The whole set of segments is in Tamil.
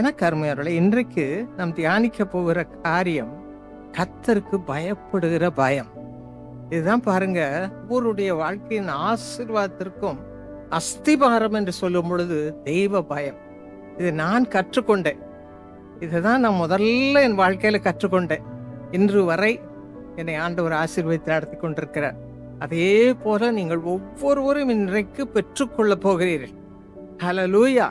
எனக்கு கருமையாரோட இன்றைக்கு நாம் தியானிக்க போகிற காரியம் கத்தருக்கு பயப்படுகிற பயம். இதுதான் பாருங்க ஊருடைய வாழ்க்கையின் ஆசீர்வாதத்திற்கும் அஸ்திபாரம் என்று சொல்லும் பொழுது தெய்வ பயம். இது நான் கற்றுக்கொண்டேன். இதுதான் நான் முதல்ல என் வாழ்க்கையில கற்றுக்கொண்டேன். இன்று வரை என்னை ஆண்டவர் ஆசீர்வதித்து நடத்தி கொண்டிருக்கிறார். அதே போல நீங்கள் ஒவ்வொருவரும் இன்றைக்கு பெற்றுக்கொள்ள போகிறீர்கள். ஹலலூயா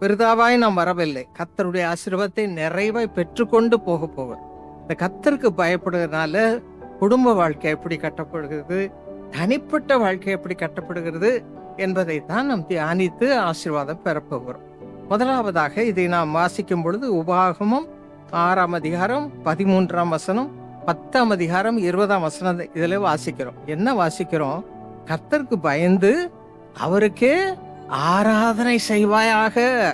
பெரிதாவாய் நாம் வரவில்லை. கத்தருடைய ஆசீர்வாதத்தை நிறைவாய் பெற்றுக்கொண்டு போக போகிறோம் இந்த கத்தருக்கு பயப்படுறதுனால குடும்ப வாழ்க்கை எப்படி கட்டப்படுகிறது தனிப்பட்ட வாழ்க்கை எப்படி கட்டப்படுகிறது என்பதை தான் நாம் தியானித்து ஆசீர்வாதம் பெறப்போகிறோம் முதலாவதாக இதை நாம் வாசிக்கும் பொழுது உபாகமும் ஆறாம் அதிகாரம் பதிமூன்றாம் வசனம் பத்தாம் அதிகாரம் இருபதாம் வசனம் இதில் வாசிக்கிறோம். என்ன வாசிக்கிறோம்? கர்த்தருக்கு பயந்து அவருக்கே ஆராதனை செய்வாயாக.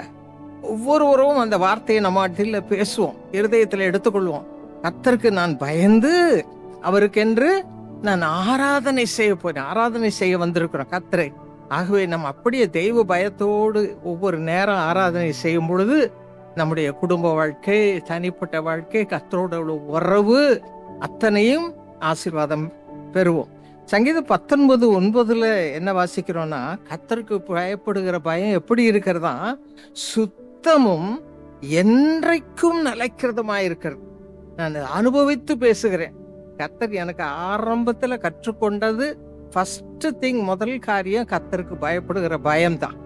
ஒவ்வொருவரும் அந்த வார்த்தையை நம்ம அடியில் பேசுவோம். இருதயத்தில் எடுத்துக்கொள்வோம். கத்தருக்கு நான் பயந்து அவருக்கென்று நான் ஆராதனை செய்ய போறேன். ஆராதனை செய்ய வந்திருக்கிறோம் கத்தரை ஆகவே நம்ம அப்படியே தெய்வ பயத்தோடு ஒவ்வொரு நேரம் ஆராதனை செய்யும் பொழுது நம்முடைய குடும்ப வாழ்க்கை தனிப்பட்ட வாழ்க்கை கத்தரோட உள்ள உறவு அத்தனையும் ஆசீர்வாதம் பெறுவோம். சங்கீதம் பத்தொன்பது ஒன்பதுல என்ன வாசிக்கிறோம்னா கத்தருக்கு பயப்படுகிற பயம் எப்படி இருக்கிறதா? சுத்தமும் என்றைக்கும் நிலைக்கிறதுமா இருக்கிறது நான் அனுபவித்து பேசுகிறேன். கத்தர் எனக்கு ஆரம்பத்துல கற்றுக்கொண்டது ஃபஸ்ட்டு திங் முதல் காரியம் கத்தருக்கு பயப்படுகிற பயம்தான்.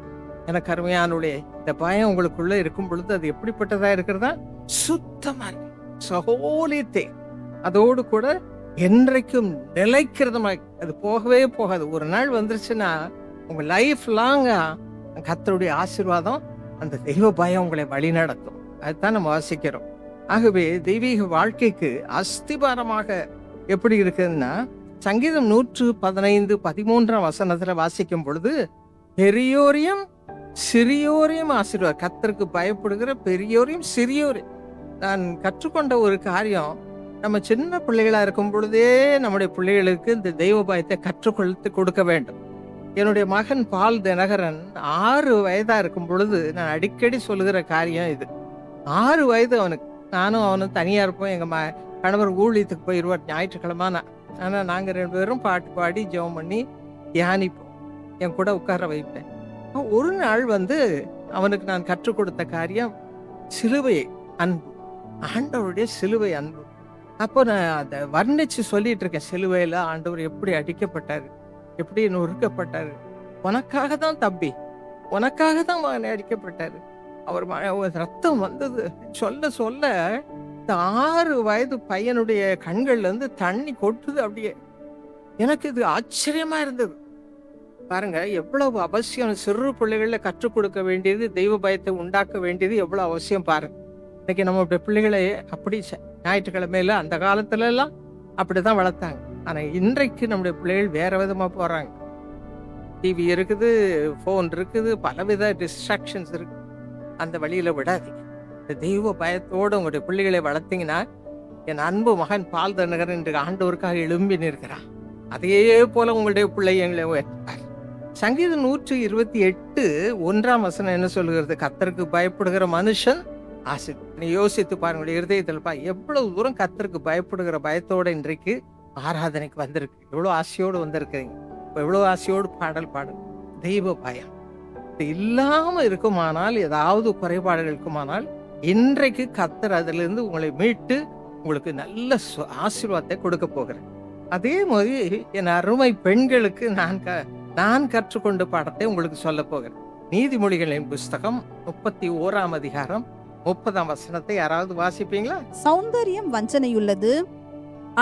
எனக்கு அருமையானுடைய இந்த பயம் உங்களுக்குள்ள இருக்கும் பொழுது அது எப்படிப்பட்டதா இருக்கிறதா? சுத்தமா சகோலித்தே அதோடு கூட என்றைக்கும் நிலைக்கிறதுமா அது போகவே போகாது. ஒரு நாள் வந்துருச்சுன்னா உங்க லைஃப் லாங்கா கத்தருடைய ஆசீர்வாதம் அந்த தெய்வ பயம் உங்களை வழி நடத்தும் அதுதான் நம்ம வாசிக்கிறோம். ஆகவே தெய்வீக வாழ்க்கைக்கு அஸ்திபாரமாக எப்படி இருக்குதுன்னா சங்கீதம் நூற்று பதினைந்து பதிமூன்றாம் வசனத்துல வாசிக்கும் பொழுது பெரியோரையும் சிறியோரையும் ஆசீர்வாதம். கத்தருக்கு பயப்படுகிற பெரியோரையும் சிறியோரையும். நான் கற்றுக்கொண்ட ஒரு காரியம் நம்ம சின்ன பிள்ளைகளா இருக்கும் பொழுதே நம்முடைய பிள்ளைகளுக்கு இந்த தெய்வ பயத்தை கற்றுக்கொடுத்து கொடுக்க வேண்டும். என்னுடைய மகன் பால் தினகரன் ஆறு வயதா இருக்கும் பொழுது நான் அடிக்கடி சொல்லுகிற காரியம் இது. ஆறு வயது அவனுக்கு. நானும் அவனும் தனியா இருப்போம். எங்க ம கணவர் ஊழியத்துக்கு போயிடுவார் ஞாயிற்றுக்கிழமை நான் ஆனா நாங்க ரெண்டு பேரும் பாட்டு பாடி ஜெபம் பண்ணி தியானிப்போம். என் கூட உட்கார வைப்பேன். ஒரு நாள் வந்து அவனுக்கு நான் கற்றுக் கொடுத்த காரியம் சிலுவை அன்பு. ஆண்டவருடைய சிலுவை அன்பு. அப்போ நான் அதை வர்ணிச்சு சொல்லிட்டு இருக்கேன் சிலுவையில ஆண்டவர் எப்படி அடிக்கப்பட்டாரு எப்படி நொறுக்கப்பட்டாரு. உனக்காக தான் தம்பி உனக்காக தான் மகன் அடிக்கப்பட்டாரு. அவர் ரத்தம் வந்தது. சொல்ல சொல்ல இந்த ஆறு வயது பையனுடைய கண்கள்ல இருந்து தண்ணி கொட்டுது அப்படியே. எனக்கு இது ஆச்சரியமா இருந்தது. பாருங்க எவ்வளவு அவசியம் சிறு பிள்ளைகளில் கற்றுக் கொடுக்க வேண்டியது தெய்வ பயத்தை உண்டாக்க வேண்டியது எவ்வளவு அவசியம் பாருங்க. இன்னைக்கு நம்மளுடைய பிள்ளைகளை அப்படி ஞாயிற்றுக்கிழமையில அந்த காலத்துல எல்லாம் அப்படிதான் வளர்த்தாங்க. ஆனா இன்றைக்கு நம்முடைய பிள்ளைகள் வேற விதமா போறாங்க. டிவி இருக்குது ஃபோன் இருக்குது பலவித டிஸ்ட்ராக்ஷன்ஸ் இருக்கு. அந்த வழியில விடாதீங்க. இந்த தெய்வ பயத்தோடு உங்களுடைய பிள்ளைகளை வளர்த்தீங்கன்னா என் அன்பு மகன் பால் தனகர் இன்று ஆண்டவருக்காக எழும்பி நிற்கிறான் அதே போல உங்களுடைய பிள்ளைங்களை உயர்த்தார் சங்கீதம் நூற்றி இருபத்தி எட்டு ஒன்றாம் வசனம் என்ன சொல்கிறது கத்தருக்கு பயப்படுகிற மனுஷன் ஆசை. நீ யோசித்து பாருங்க இருதயத்தில் பா எவ்வளவு தூரம் கத்தருக்கு பயப்படுகிற பயத்தோட இன்றைக்கு ஆராதனைக்கு வந்திருக்கு. எவ்வளோ ஆசையோடு வந்திருக்கிறீங்க. இப்போ எவ்வளோ ஆசையோடு பாடல் பாடல் தெய்வ பயம் இது இல்லாமல் இருக்குமானால் ஏதாவது குறைபாடுகள் இருக்குமானால் இன்றைக்கு கத்தர் அதிலிருந்து உங்களை மீட்டு உங்களுக்கு நல்ல ஆசீர்வாதத்தை கொடுக்க போகிறேன் அதே மாதிரி என் அருமை பெண்களுக்கு நான் க நான் கற்றுக்கொண்ட பாடத்தை உங்களுக்கு சொல்ல போகிறேன். நீதிமொழிகளின் புஸ்தகம் முப்பத்தி ஓராம் அதிகாரம் முப்பதாம் வசனத்தை யாராவது வாசிப்பீங்களா? சௌந்தரியம் வஞ்சனையுள்ளது.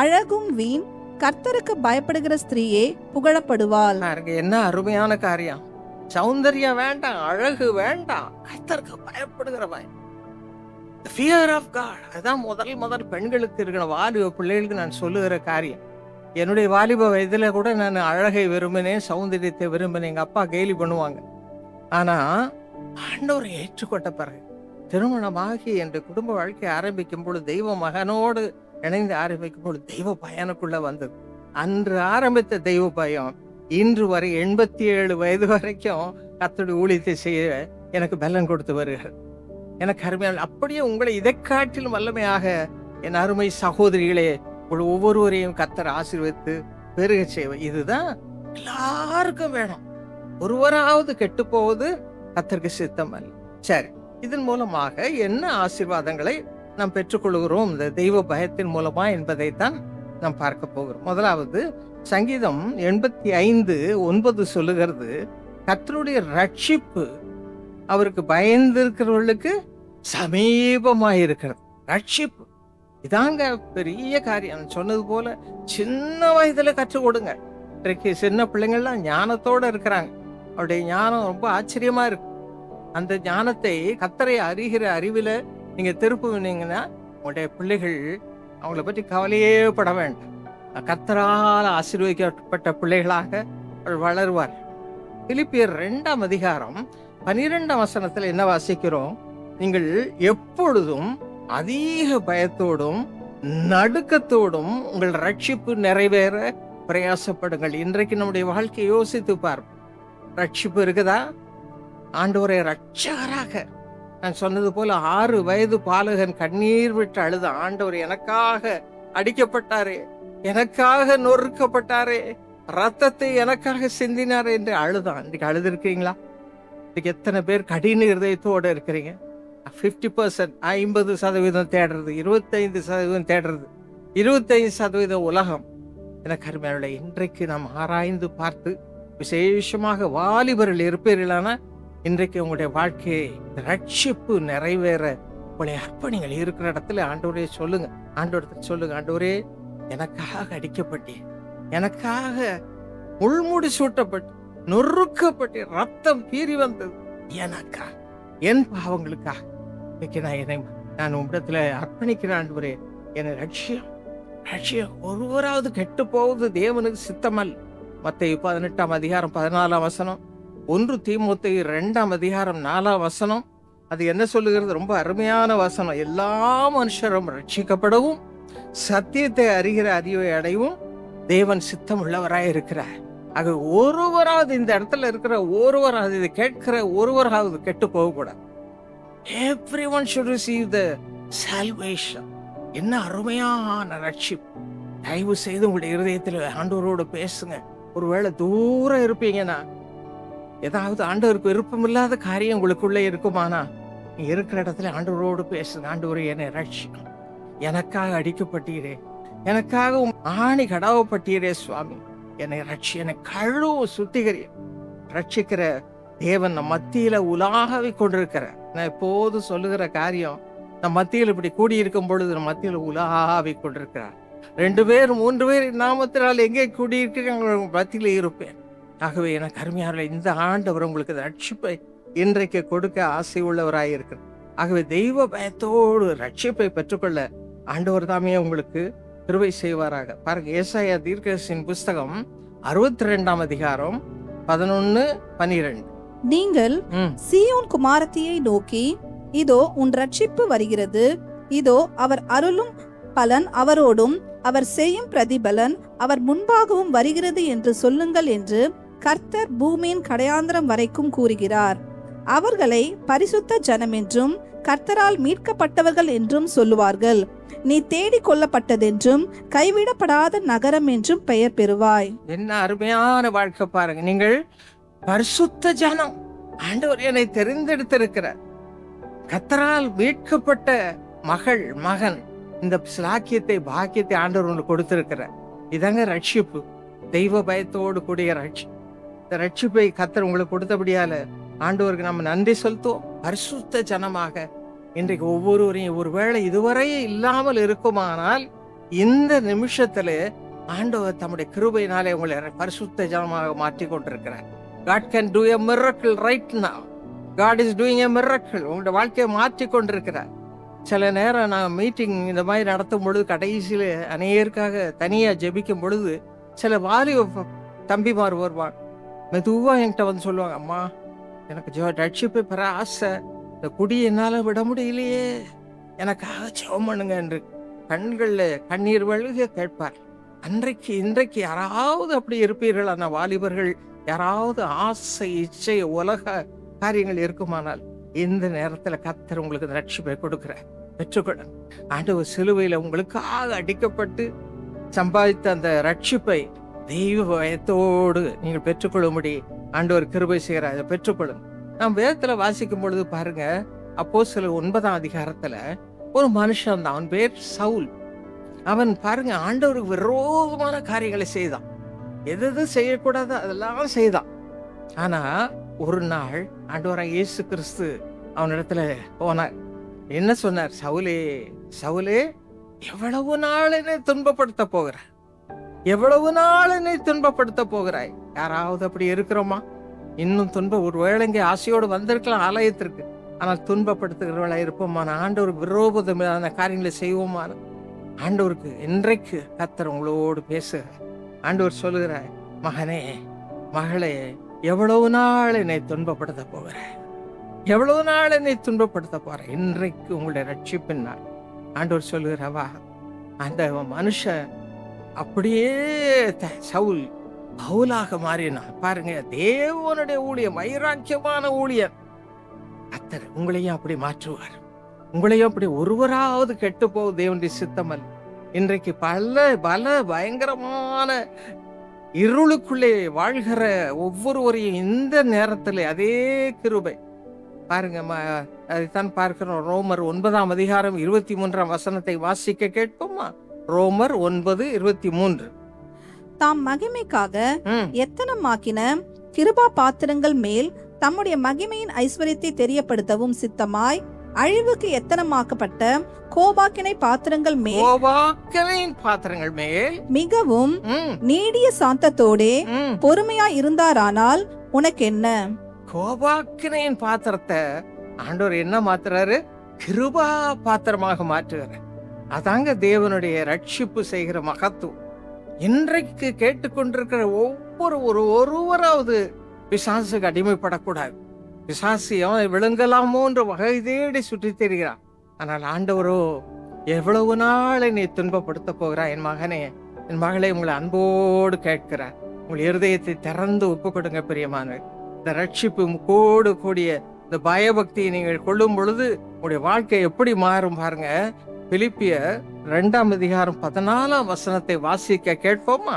அழகும் வீண் கர்த்தருக்கு பயப்படுகிற ஸ்திரீயே புகழப்படுவாள். என்ன அருமையான காரியம். சௌந்தர்யம் வேண்டாம் அழகு வேண்டாம் கர்த்தருக்கு பயப்படுகிற பயம் ஃபியர் ஆஃப் காட் அதுதான் முதல் முதல் பெண்களுக்கு இருக்கிற வாலிப பிள்ளைகளுக்கு நான் சொல்லுகிற காரியம். என்னுடைய வாலிப வயதுல கூட நான் அழகை விரும்பினேன் சௌந்தரியத்தை விரும்பினேன் எங்க அப்பா கேலி பண்ணுவாங்க. ஆனா ஆண்டவரை ஏற்றுக்கொண்ட பிறகு திருமணமாகி என்ற குடும்ப வாழ்க்கை ஆரம்பிக்கும் பொழுது தெய்வ மகனோடு இணைந்து ஆரம்பிக்கும் பொழுது தெய்வ பயனுக்குள்ள வந்தது அன்று ஆரம்பித்த தெய்வ பயம். இன்று வரை எண்பத்தி ஏழு வயது வரைக்கும் கத்தோட ஊழியத்தை செய்ய எனக்கு பலன் கொடுத்து வருகிறது எனக்கு அருமையான அப்படியே உங்களை இதை காட்டிலும் வல்லமையாக என் அருமை சகோதரிகளே உங்கள் ஒவ்வொருவரையும் கத்தர் ஆசீர்வித்து பெருக செய்வ. இதுதான் எல்லாருக்கும் வேணும். ஒருவராவது கெட்டு போவது கத்தருக்கு சித்தம் அல்ல. சரி. இதன் மூலமாக என்ன ஆசீர்வாதங்களை நாம் பெற்றுக்கொள்கிறோம்? இந்த தெய்வ பயத்தின் மூலமா என்பதைத்தான் நாம் பார்க்க போகிறோம். முதலாவது சங்கீதம் எண்பத்தி ஐந்து ஒன்பது சொல்லுகிறது கத்தருடைய ரட்சிப்பு அவருக்கு பயந்திருக்கிறவர்களுக்கு சமீபமாக இருக்கிறது ரட்சிப்பு. இதாங்க பெரிய காரியம். சொன்னது போல சின்ன வயதுல கற்றுக் கொடுங்க. இன்றைக்கு சின்ன பிள்ளைங்கள்லாம் ஞானத்தோட இருக்கிறாங்க. அவருடைய ஞானம் ரொம்ப ஆச்சரியமா இருக்கு. அந்த ஞானத்தை கத்தரை அறிகிற அறிவில் நீங்கள் திருப்புனீங்கன்னா உங்களுடைய பிள்ளைகள் அவங்கள பற்றி கவலையே பட வேண்டாம். கத்தரால் ஆசீர்வதிக்கப்பட்ட பிள்ளைகளாக அவர்கள் வளருவார். பிலிப்பியர் ரெண்டாம் அதிகாரம் பனிரெண்டாம் வசனத்தில் என்ன வாசிக்கிறோம்? நீங்கள் எப்பொழுதும் அதிக பயத்தோடும் நடுக்கத்தோடும் உங்கள் ரட்சிப்பு நிறைவேற பிரயாசப்படுங்கள். இன்றைக்கு நம்முடைய வாழ்க்கையை யோசித்து பார்ப்போம். ரட்சிப்பு இருக்குதா? ஆண்டவரை ரட்சகராக நான் சொன்னது போல ஆறு வயது பாலகன் கண்ணீர் விட்டு அழுத ஆண்டவர் எனக்காக அடிக்கப்பட்டாரே எனக்காக நொறுக்கப்பட்டாரே ரத்தத்தை எனக்காக சிந்தினார் என்று அழுதான். இன்னைக்கு அழுதுருக்கீங்களா இன்னைக்கு எத்தனை பேர் கடின இருதயத்தோடு இருக்கிறீங்க? ஃபிஃப்டி பர்சன்ட் ஐம்பது சதவீதம் தேடுறது இருபத்தைந்து சதவீதம் தேடுறது இருபத்தைந்து சதவீதம் உலகம். எனக்கு அருமையான இன்றைக்கு நாம் ஆராய்ந்து பார்த்து விசேஷமாக வாலிபர்கள் இருப்பீர்களான இன்றைக்கு உங்களுடைய வாழ்க்கையை ரட்சிப்பு நிறைவேற உங்களை அர்ப்பணிகள் இருக்கிற இடத்துல ஆண்டவரே சொல்லுங்க. ஆண்டவரத்தில் சொல்லுங்க. ஆண்டவரே எனக்காக அடிக்கப்பட்டேன் எனக்காக முள்முடி சூட்டப்பட்டு நொறுக்கப்பட்டு ரத்தம் பீறி வந்தது. எனக்கா என் பாவங்களுக்காக. இன்னைக்கு நான் என்னை நான் உம்மிடத்துல அர்ப்பணிக்கிறேன் ஆண்டவரே என்னை ரட்சியம் ரட்சியம் ஒருவராவது கெட்டு போவது தேவனுக்கு சித்தமல் மற்ற பதினெட்டாம் அதிகாரம் பதினாலாம் வசனம். ஒன்று தீமூத்தை ரெண்டாம் அதிகாரம் நாலாம் வசனம். அது என்ன சொல்லுகிறது? ரொம்ப அருமையான வசனம். எல்லா மனுஷரும் ரட்சிக்கப்படவும் சத்தியத்தை அறிகிற அறிவை அடையவும் தேவன் சித்தம் உள்ளவராய் இருக்கிறார். ஆக ஒருவராவது இந்த இடத்துல இருக்கிற ஒருவராவது இதை கேட்கிற ஒருவராவது கெட்டு போகக்கூடாது. Everyone should receive the salvation என்ன அருமையான ரட்சிப்பு. தயவு செய்து உங்களுடைய இருதயத்தில் ஆண்டவரோடு பேசுங்க. ஒருவேளை தூரம் இருப்பீங்கன்னா ஏதாவது ஆண்டவருக்கு விருப்பமில்லாத காரியம் உங்களுக்குள்ளே இருக்குமானா? நீ இருக்கிற இடத்துல ஆண்டவரோடு பேசுங்க ஆண்டவர் என்னை ரட்சிக்கும் எனக்காக அடிக்கப்பட்டீரே. எனக்காக ஆணி கடாவப்பட்டீரே சுவாமி. என்னை ரட்சி என்னை கழுவு சுத்திகரி. ரட்சிக்கிற தேவன் நம் மத்தியில உலாவி கொண்டிருக்கிற நான் எப்போது சொல்லுகிற காரியம் நம் மத்தியில் இப்படி கூடியிருக்கும் பொழுது நம் மத்தியில் உலாவி கொண்டிருக்கிறார். ரெண்டு பேர் மூன்று பேர் நாமத்தினால் எங்கே கூடியிருக்கிறாங்க மத்தியில் இருப்பேன். ஆகவே எனக்கு அருமையான இந்த ஆண்டவர் உங்களுக்கு ரட்சிப்பை இன்றைக்கு கொடுக்க ஆசை உள்ளவராய் இருக்கிறார் ஆகவே தெய்வ பயத்தோடு ரட்சிப்பை பெற்றுக்கொள்ள ஆண்டவர் தாமே உங்களுக்கு கிருபை செய்வாராக. பாருங்க ஏசாயா தீர்க்கசின் புஸ்தகம் அறுபத்தி ரெண்டாம் அதிகாரம் பதினொன்னு பனிரெண்டு. நீங்கள் சீயோன் குமாரத்தியை நோக்கி இதோ உன் ரட்சிப்பு வருகிறது. இதோ அவர் அருளும் பலன் அவரோடும் அவர் செய்யும் பிரதிபலன் அவர் முன்பாகவும் வருகிறது என்று சொல்லுங்கள் என்று கர்த்தர் பூமியின் கடையாந்திரம் வரைக்கும் கூறுகிறார். அவர்களை பரிசுத்த ஜனம் என்றும் கர்த்தரால் மீட்கப்பட்டவர்கள் என்றும் சொல்லுவார்கள். நீ தேடிக் கொள்ளப்பட்டதென்றும் கைவிடப்படாத நகரம் என்றும் பெயர் பெறுவாய். என்ன அருமையான வாழ்க்கை பாருங்க. நீங்கள் பரிசுத்த ஜனம். ஆண்டவர் என்னை தெரிந்தெடுத்திருக்கிறார். கத்தரால் மீட்கப்பட்ட மகள் மகன் இந்த சிலாக்கியத்தை பாக்கியத்தை ஆண்டவர் உங்களுக்கு கொடுத்திருக்கிறார். இதாங்க ரட்சிப்பு. தெய்வ பயத்தோடு கூடிய ரட்சி. இந்த ரட்சிப்பை கத்தர் உங்களுக்கு கொடுத்தபடியால ஆண்டவருக்கு நம்ம நன்றி செலுத்துவோம். பரிசுத்த ஜனமாக இன்றைக்கு ஒவ்வொருவரையும் ஒருவேளை இதுவரை இல்லாமல் இருக்குமானால் இந்த நிமிஷத்துல ஆண்டவர் தம்முடைய கிருபையினாலே உங்களை பரிசுத்த ஜனமாக மாற்றி கொண்டிருக்கிறார். God can do a miracle right நான் God is doing a miracle உங்களுடைய வாழ்க்கையை மாற்றி கொண்டிருக்கிறார். சில நேரம் நான் மீட்டிங் இந்த மாதிரி நடத்தும் பொழுது கடைசியில் அநேகருக்காக தனியாக ஜெபிக்கும் பொழுது சில வாலிப தம்பிமார் வருவாங்க. மெதுவாக என்கிட்ட வந்து சொல்லுவாங்க அம்மா எனக்கு ஜோ ரட்சிப்பை பெற ஆசை. இந்த குடி என்னால் விட முடியலையே. எனக்காக ஜெபம் பண்ணுங்க என்று கண்களில் கண்ணீர் வழுக கேட்பார். அன்றைக்கு இன்றைக்கு யாராவது அப்படி இருப்பீர்கள். அந்த வாலிபர்கள் யாராவது ஆசை இச்சை உலக காரியங்கள் இருக்குமானால் இந்த நேரத்தில் கத்தர் உங்களுக்கு இந்த ரட்சிப்பை கொடுக்குற பெற்றுக்கொள்ளுங்க ஆண்டவர் சிலுவையில் உங்களுக்காக அடிக்கப்பட்டு சம்பாதித்த அந்த ரட்சிப்பை தெய்வ பயத்தோடு நீங்கள் பெற்றுக்கொள்ளும்படி ஆண்டவர் கிருபை செய்கிறார். அதை பெற்றுக்கொள்ளுங்க. நாம் வேதத்துல வாசிக்கும் பொழுது பாருங்க அப்போ சில ஒன்பதாம் அதிகாரத்துல ஒரு மனுஷன் தான் அவன் பேர் சவுல். அவன் பாருங்க ஆண்டவருக்கு விரோதமான காரியங்களை செய்தான். எது எது செய்யக்கூடாதோ அதெல்லாம் செய்தான். ஆனா ஒரு நாள் ஆண்டவராக இயேசு கிறிஸ்து அவனிடத்துல போனார். என்ன சொன்னார்? சவுலே சவுலே எவ்வளவு நாள் என்னை துன்பப்படுத்த போகிற எவ்வளவு நாள் என்னை துன்பப்படுத்த போகிறாய்? யாராவது அப்படி இருக்கிறோமா? இன்னும் துன்ப ஒரு வேளைங்க ஆசையோடு வந்திருக்கலாம் ஆலயத்திற்கு. ஆனால் துன்பப்படுத்துகிறவளா இருப்போமா? ஆண்டவருக்கு விரோதமான காரியங்களை செய்வோமான ஆண்டவருக்கு இன்றைக்கு கத்தர் உங்களோடு பேச. ஆண்டவர் சொல்லுகிறார் மகனே மகளே எவ்வளவு நாள் என்னை துன்பப்படுத்த போகிற எவ்வளவு நாள் என்னை துன்பப்படுத்த போற இன்றைக்கு உங்களுடைய ரட்சிப்பின் நாள். ஆண்டவர் சொல்லுகிறவா அந்த மனுஷன் அப்படியே த- சவுல் பவுலாக மாறினான். பாருங்க தேவனுடைய ஊழியம் வைராக்கியமான ஊழியர். கத்தர் உங்களையும் அப்படி மாற்றுவார். உங்களையும் அப்படி ஒருவராவது கெட்டு போக தேவனுடைய சித்தமல் இன்றைக்கு பல பல பயங்கரமான இருளுக்குள்ளே வாழ்கிற ஒவ்வொருவரையும் இந்த நேரத்தில் அதே கிருபை. பாருங்க அதைத்தான் பார்க்கிறோம். ரோமர் ஒன்பதாம் அதிகாரம் இருபத்தி மூன்றாம் வசனத்தை வாசிக்க கேட்போமா? ரோமர் ஒன்பது இருபத்தி மூன்று. தாம் மகிமைக்காக எத்தனமாக்கின கிருபா பாத்திரங்கள் மேல் தம்முடைய மகிமையின் ஐஸ்வர்யத்தை தெரியப்படுத்தவும் சித்தமாய்? அழிவுக்கு எத்தனமாக்கப்பட்ட கோபாக்கினை பாத்திரங்கள் மேல்? பாத்திரங்கள் மேல்? மிகவும் நீடிய சாந்தத்தோடே பொறுமையா இருந்தாரானால் உனக்கு என்ன கோபாக்கினையின் பாத்திரத்தை ஆண்டவர் என்ன மாத்துறாரு? கிருபா பாத்திரமாக மாற்றுகிறார். அதாங்க தேவனுடைய ரட்சிப்பு செய்கிற மகத்துவம். இன்றைக்கு கேட்டுக்கொண்டிருக்கிற ஒவ்வொரு ஒரு ஒருவராவது பிசாசுக்கு அடிமைப்படக்கூடாது. பிசாசு அவனை விழுங்கலாமோன்ற வகை தேடி சுற்றி தெரிகிறான். ஆனால் ஆண்டவரோ எவ்வளவு நாள் என்னை துன்பப்படுத்த போகிறாய்? என் மகனே என் மகளை உங்களை அன்போடு கேட்கிறார். உங்கள் இருதயத்தை திறந்து ஒப்பு கொடுங்க பிரியமானவர் இந்த ரட்சிப்பு கோடு கூடிய இந்த பயபக்தியை நீங்கள் கொள்ளும் பொழுது உங்களுடைய வாழ்க்கை எப்படி மாறும் பாருங்க. பிலிப்பிய இரண்டாம் அதிகாரம் பதினாலாம் வசனத்தை வாசிக்க கேட்போமா?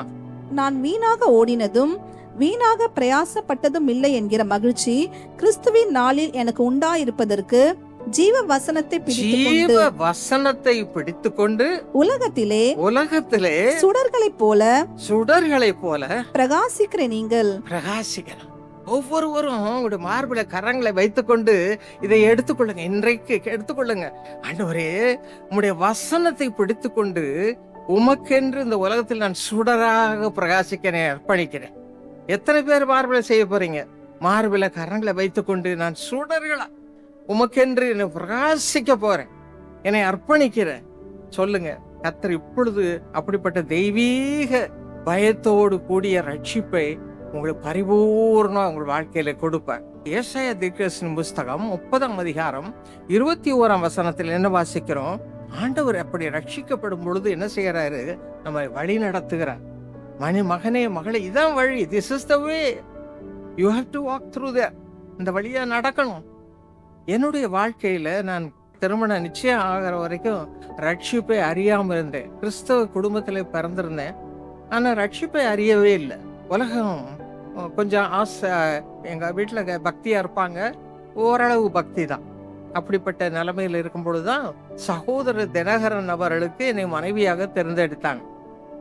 நான் வீணாக ஓடினதும் வீணாக பிரயாசப்பட்டதும் இல்லை என்கிற மகிழ்ச்சி கிறிஸ்துவின் நாளில் எனக்கு உண்டாயிருப்பதற்கு ஜீவ வசனத்தை ஜீவ வசனத்தை பிடித்து கொண்டு உலகத்திலே உலகத்திலே சுடர்களைப் போல சுடர்களைப் போல பிரகாசிக்கிற நீங்கள். பிரகாசிக்கணும் ஒவ்வொருவரும் உங்களுடைய மார்பில கரங்களை வைத்துக்கொண்டு இதை எடுத்துக்கொள்ளுங்க. இன்றைக்கு எடுத்துக்கொள்ளுங்க. ஆண்டவரே உங்களுடைய வசனத்தை பிடித்துக்கொண்டு உமக்கென்று இந்த உலகத்தில் நான் சுடராக பிரகாசிக்கிறேன் அர்ப்பணிக்கிறேன். எத்தனை பேர் மார்பில செய்ய போறீங்க? மார்பில கரங்களை வைத்துக்கொண்டு நான் சுடர்களா? உமக்கென்று என்னை பிரகாசிக்க போறேன். என்னை அர்ப்பணிக்கிறேன் சொல்லுங்க கத்தர் இப்பொழுது அப்படிப்பட்ட தெய்வீக பயத்தோடு கூடிய ரட்சிப்பை உங்களுக்கு பரிபூர்ணமா உங்கள் வாழ்க்கையில கொடுப்பேன். ஏசாய தீர்க்கதரிசன புஸ்தகம் முப்பதாம் அதிகாரம் இருபத்தி ஓராம் வசனத்தில் என்ன வாசிக்கிறோம்? ஆண்டவர் அப்படி ரட்சிக்கப்படும் பொழுது என்ன செய்யறாரு நம்ம வழி நடத்துகிறார். மணி மகனே மகளே இதான் வழி. This is the way you have to walk through the இந்த வழியா நடக்கணும். என்னுடைய வாழ்க்கையில நான் திருமணம் நிச்சயம் ஆகிற வரைக்கும் ரட்சிப்பை அறியாமல் இருந்தேன். கிறிஸ்தவ குடும்பத்தில் பிறந்திருந்தேன். ஆனால் ரட்சிப்பை அறியவே இல்லை. உலகம் கொஞ்சம் ஆசை எங்கள் வீட்டில் க- இருப்பாங்க. ஓரளவு பக்தி தான். அப்படிப்பட்ட நிலைமையில் இருக்கும் பொழுதுதான் சகோதரர் தினகரன் அவர்களுக்கு என்னை மனைவியாக தேர்ந்தெடுத்தாங்க.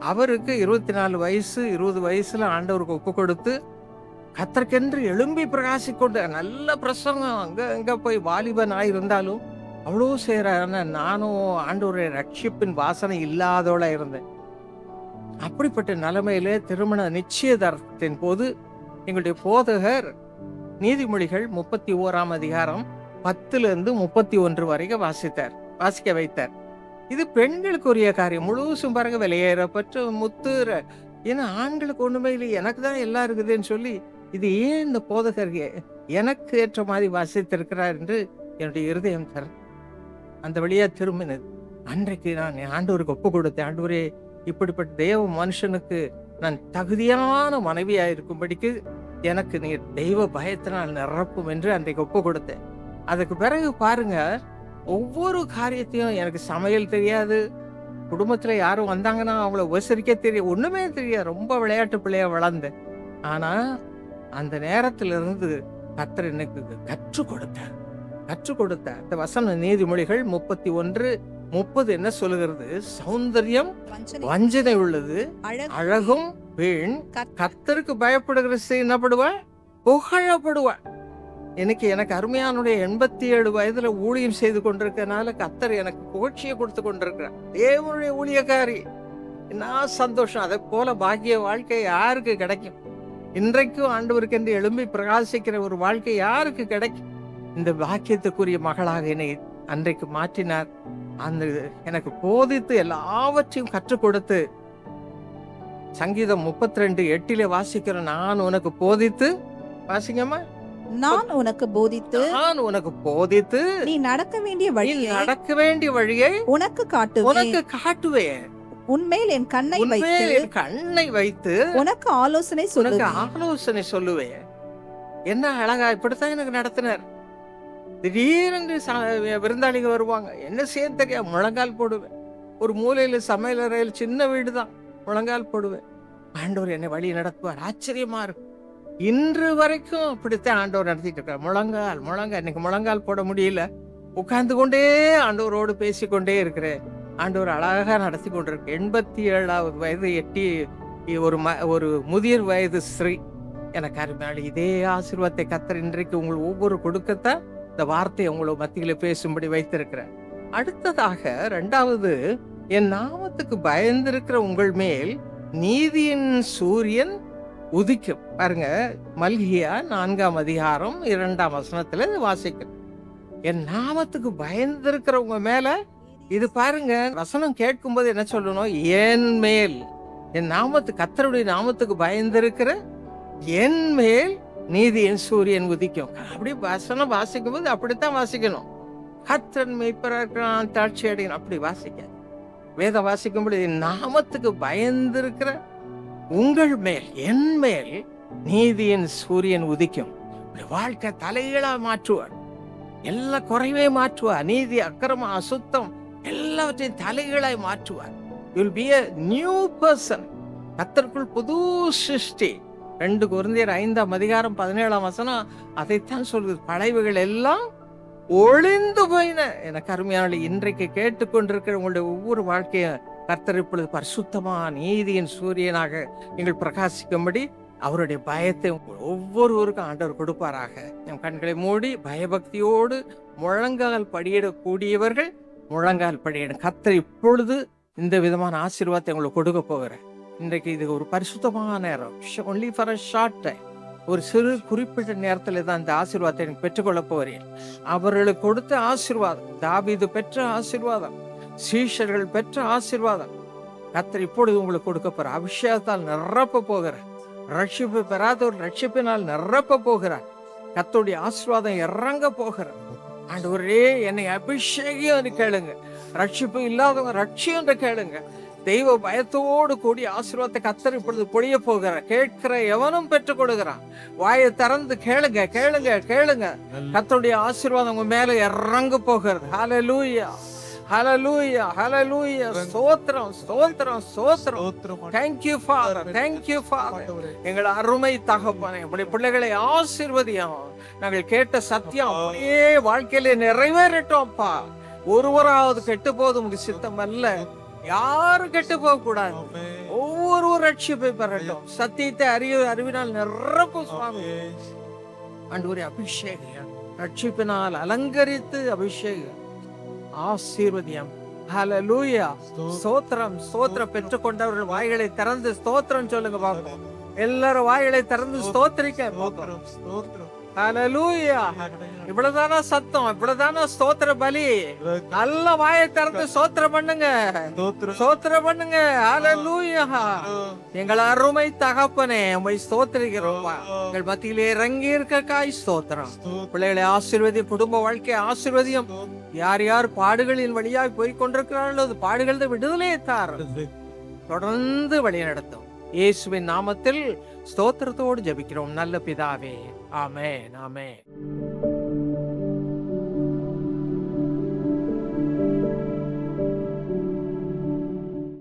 அவருக்கு இருபத்தி நாலு வயசு இருபது வயசுல ஆண்டவருக்கு ஒப்பு கொடுத்து கத்தற்கென்று எழும்பி பிரகாசிக்கொண்டு நல்ல பிரசங்கம். அங்கே அங்கே போய் வாலிபன் இருந்தாலும் அவ்வளோ சேரான நானும் ஆண்டவருடைய ரட்சிப்பின் வாசனை இல்லாதவளாக இருந்தேன். அப்படிப்பட்ட நிலைமையிலே திருமண நிச்சயதார்த்தத்தின் போது எங்களுடைய போதகர் நீதிமொழிகள் முப்பத்தி ஓராம் அதிகாரம் பத்துலேருந்து முப்பத்தி ஒன்று வரைக்கும் வாசித்தார் வாசிக்க வைத்தார். இது பெண்களுக்குரிய காரியம். முழுசும் பாருங்க வெளியேறப்பட்டு முத்துற. ஏன்னா ஆண்களுக்கு ஒன்றுமே இல்லை. எனக்கு தான் எல்லாம் இருக்குதுன்னு சொல்லி இது ஏன் இந்த போதகர் எனக்கு ஏற்ற மாதிரி வாசித்திருக்கிறார் என்று என்னுடைய இருதயம் தர அந்த வழியாக திரும்பினது. அன்றைக்கு நான் ஆண்டவருக்கு ஒப்பு கொடுத்தேன். ஆண்டவரே இப்படிப்பட்ட தேவ மனுஷனுக்கு நான் தகுதியான மனைவியாக இருக்கும்படிக்கு எனக்கு நீர் தெய்வ பயத்தினால் நிரப்பும் என்று அன்றைக்கு ஒப்பு கொடுத்தேன். அதுக்கு பிறகு பாருங்க ஒவ்வொரு காரியத்தையும் எனக்கு சமையல் தெரியாது. குடும்பத்தில் யாரும் வந்தாங்கன்னா அவங்கள உபசரிக்க தெரியும் ஒன்றுமே தெரியாது. ரொம்ப விளையாட்டு பிள்ளையாக வளர்ந்தேன். ஆனால் அந்த நேரத்திலிருந்து கத்தர் எனக்கு கற்றுக் கொடுத்தார். கற்றுக் கொடுத்தார். இந்த வசன நீதிமொழிகள் முப்பத்தி ஒன்று முப்பது என்ன சொல்லுகிறது? சௌந்தரியம் வஞ்சனை. உள்ளது. அழகு அழகும் வீண் கத்- கத்தருக்கு பயப்படுகிற ஸ்திரீ என்னப்படுவா புகழப்படுவா. எனக்கு எனக்கு அருமையானுடைய எண்பத்தி ஏழு வயதுல ஊழியம் செய்து கொண்டிருக்கனால கத்தர் எனக்கு புகழ்ச்சியை கொடுத்து கொண்டிருக்கிறார். தேவனுடைய ஊழியக்காரி. என்ன சந்தோஷம். அதை போல பாக்கிய வாழ்க்கை யாருக்கு கிடைக்கும்? இன்றைக்கும் ஆண்டவருக்கு என்று எழும்பி பிரகாசிக்கிற ஒரு வாழ்க்கை யாருக்கு கிடைக்கும்? இந்த பாக்கியத்துக்குரிய மகளாக என்னை அன்றைக்கு மாற்றினார். அந்த எனக்கு போதித்து எல்லாவற்றையும் கற்றுக் கொடுத்து சங்கீதம் முப்பத்தி ரெண்டு எட்டிலே வாசிக்கிறேன் நான் உனக்கு போதித்து வாசிங்கம்மா. நான் உனக்கு போதித்து நான் உனக்கு போதித்து நீ நடக்க வேண்டிய நீ வழியை நடக்க வேண்டிய வழியை உனக்கு காட்டுவேன். உனக்கு காட்டுவேன். உன்மேல் என் கண்ணை வைத்து என் கண்ணை வைத்து உனக்கு ஆலோசனை சொல்லுவேன். ஆலோசனை சொல்லுவேன். என்ன அழகா இப்படித்தான் எனக்கு நடத்தினார். திடீரென்று விருந்தாளிங்க வருவாங்க. என்ன செய்ய முழங்கால் போடுவேன். ஒரு மூலையில் சமையல் அறையில் சின்ன வீடு தான் முழங்கால் போடுவேன். ஆண்டவர் என்னை வழி நடத்துவார். ஆச்சரியமா இருக்கும். இன்று வரைக்கும் அப்படித்தான் ஆண்டவர் நடத்திட்டு இருக்கார். முழங்கால் முழங்கால். இன்னைக்கு முழங்கால் போட முடியல. உட்கார்ந்து கொண்டே ஆண்டவரோடு பேசிக்கொண்டே இருக்கிறேன். ஆண்டவர் அழகாக நடத்தி கொண்டிருக்கு எண்பத்தி ஏழாவது வயது எட்டி ஒரு ம ஒரு முதிர் வயது ஸ்ரீ எனக்கு அருமையாளி இதே ஆசீர்வாதத்தை கத்தர் இன்றைக்கு உங்களுக்கு ஒவ்வொரு கொடுக்கத்தான் இந்த வார்த்தையை உங்களை மத்தியில் பேசும்படி வைத்திருக்கிறேன். அடுத்ததாக ரெண்டாவது என் நாமத்துக்கு பயந்திருக்கிற உங்கள் மேல் நீதியின் சூரியன் உதிக்கும். பாருங்க மல்கியா நான்காம் அதிகாரம் இரண்டாம் வசனத்துல வாசிக்கிறேன். என் நாமத்துக்கு பயந்திருக்கிறவங்க மேல இது பாருங்க வசனம் கேட்கும்போது என்ன சொல்லணும்? என் மேல். என் நாமத்து கத்தருடைய நாமத்துக்கு பயந்திருக்கிற என் மேல் நீதியின் சூரியன் உதிக்கும். அப்படி வசனம் வாசிக்கும் போது அப்படித்தான் வாசிக்கணும். கத்தன் மெய்ப்பறான் தாட்சி அடையணும் அப்படி வாசிக்க வேதம் வாசிக்கும்போது என் நாமத்துக்கு பயந்திருக்கிற உங்கள் மேல் என் மேல் நீதியின் சூரியன் உதிக்கும். வாழ்க்கை தலைகீழா மாற்றுவார். எல்லா குறைவே மாற்றுவார். நீதி அக்கிரமம் அசுத்தம் எல்லாவற்றையும் தலைகீழாய் மாற்றுவார். Will be a new person கத்தருக்குள் புது சிருஷ்டி ரெண்டு குருந்தியர் ஐந்தாம் அதிகாரம் பதினேழாம் வசனம் அதைத்தான் சொல்லுது. பழைவுகள் எல்லாம் ஒளிந்து போயின. எனக்கு அருமையான இன்றைக்கு கேட்டுக்கொண்டிருக்கிற உங்களுடைய ஒவ்வொரு வாழ்க்கையை கர்த்தர் இப்பொழுது பரிசுத்தமா நீதியின் சூரியனாக நீங்கள் பிரகாசிக்கும்படி அவருடைய பயத்தை ஒவ்வொருவருக்கும் ஆண்டவர் கொடுப்பாராக. என் கண்களை மூடி பயபக்தியோடு முழங்கால் படியிடக்கூடியவர்கள் முழங்கால் படியிடும் கர்த்தர் இப்பொழுது இந்த விதமான ஆசீர்வாதத்தை உங்களுக்கு கொடுக்க போகிறேன் இன்றைக்கு இது ஒரு பரிசுத்தமான நேரம். Only for a short time ஒரு சிறு குறிப்பிட்ட நேரத்தில் தான் இந்த ஆசீர்வாதத்தை எனக்கு பெற்றுக்கொள்ள போகிறேன் அவர்களுக்கு கொடுத்த ஆசீர்வாதம் தாபீது பெற்ற ஆசீர்வாதம் சீஷர்கள் பெற்ற ஆசீர்வாதம். கத்தர் இப்பொழுது உங்களுக்கு கொடுக்க போற அபிஷேகத்தால் நிரப்ப போகிறார் ரட்சிப்பு பெறாத ஒரு ரட்சிப்பினால் நிரப்ப போகிறார் கத்தோடைய ஆசீர்வாதம் இறங்க போகிறார் ஒரே என்னை அபிஷேகம் கேளுங்க. ரட்சிப்பு இல்லாதவங்க ரட்சியம் கேளுங்க. தெய்வ பயத்தோடு கூடிய ஆசீர்வாதத்தை கத்தர் இப்பொழுது பொழிய போகிறார். கேட்கிற எவனும் பெற்றுக் கொடுக்கிறான். வாயை திறந்து கேளுங்க கேளுங்க கேளுங்க. கத்தருடைய ஆசீர்வாதம் உங்க மேல இறங்க போகிறது. ஹalleluya ஸ்தோத்திரம் ஸ்தோத்திரம் ஸ்தோத்திரம். thank you father. thank you father. எங்கள் அருமை தகப்பனே உடைய பிள்ளைகளை ஆசீர்வதியும். நாங்கள் கேட்ட சத்தியம் அப்படியே வாழ்க்கையில நிறைவேறட்டோம்ப்பா ஒருவராவது கெட்டு போது உங்க சித்தம் அல்ல யாரும் கெட்டு போக கூடாது. ஒவ்வொருவர் ரட்சிப்பை பெறட்டும். சத்தியத்தை அறிய அறிவினால் நிரப்பும் சுவாமி. ஆண்டவரே அபிஷேகம் ரட்சிப்பினால் அலங்கரித்து அபிஷேகம் ஆசீர்வதியம். ஹalleluya ஸ்தோத்திரம். ஸ்தோத்திரம் பெற்றுக்கொண்டவர்கள் வாய்களை திறந்து ஸ்தோத்திரம் சொல்லுங்க பாப்போம். எல்லாரும் வாய்களை திறந்து ஸ்தோத்திரிக்க ஹalleluya இவ்வளவுதானா சத்தம் இவ்வளவுதானா ஸ்தோத்திர பலி? நல்ல வாயை திறந்து ஸ்தோத்திரம் பண்ணுங்க. ஸ்தோத்திரம். பண்ணுங்க. ஹalleluya எங்கள் அருமை தகப்பனே உம்மை ஸ்தோத்திரிக்கிறோம் எங்கள் மத்தியிலே இறங்கி இருக்க காய் ஸ்தோத்திரம். பிள்ளைகளை ஆசீர்வதி குடும்ப வாழ்க்கை ஆசீர்வதியும். யார் யார் பாடுகளின் வழியாக போய் கொண்டிருக்கிறார்களோ அது பாடுகளது விடுதலையை தார் தொடர்ந்து வழி நடத்தும் இயேசுவின் நாமத்தில் ஸ்தோத்திரத்தோடு ஜெபிக்கிறோம். நல்ல பிதாவே Amen. Amen.